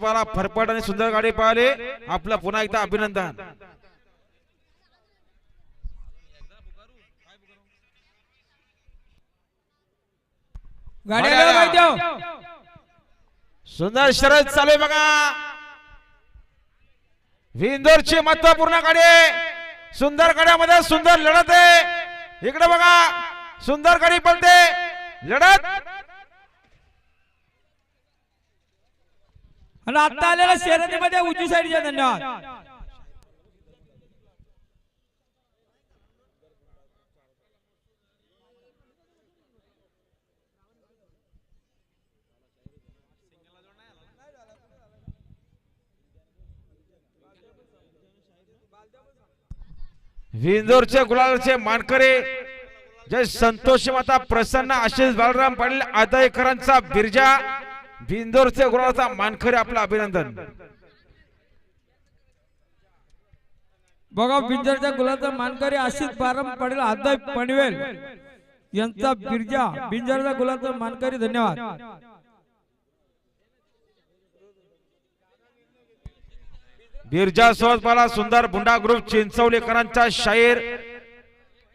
मला फरफट आणि सुंदर गाडी पाहिली. आपलं पुन्हा एकदा अभिनंदन. सुंदर शरद चालू आहे बघा. विंदोरची महत्त्वपूर्ण गाडी. सुंदर गाड्यामध्ये सुंदर लढत आहे. इकडे बघा. सुंदर गाडी पळते लढत. आणि आता आलेल्या शर्यतीमध्ये उजवी साईडच्या धन्यवाद. विंदोरचे गुलालचे मानकरे जय संतोष माता प्रसन्न आशिष बालराम पाटील आदायकरांचा बिरजा बिंदोरचे गुलालचा मानकरे आपलं अभिनंदन. बघा बिंजरच्या गुलाचा मानकरी आशिष बारम पाटील आदय पनवेल यांचा बिरजा बिंजरच्या गुलाचा मानकरी धन्यवाद. बिरजा सोजपाला सुंदर बुंडा ग्रुप चिंचवलेकरांचा शाहीर.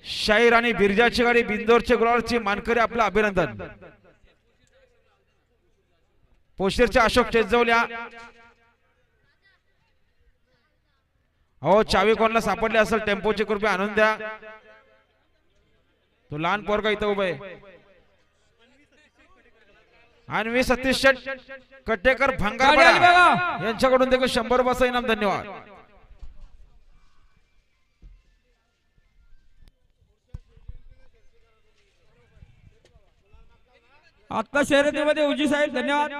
शाहीर आणि बिरजाची गाडी बिंदोरचे गुलालची मानकरी आपलं अभिनंदन. पोशीरचे अशोक चेजवल्या हो चावी कोणाला सापडली असेल टेम्पोची कृपया आणून द्या. तो लहान पोरगा इथं उभं आणि सतीश शेट कट्टेकर गाडी आली भंगार बघा. यांच्याकडून देखील शंभर रुपयाचं इनाम धन्यवाद. आता शर्यतीमध्ये उजवी साईड धन्यवाद.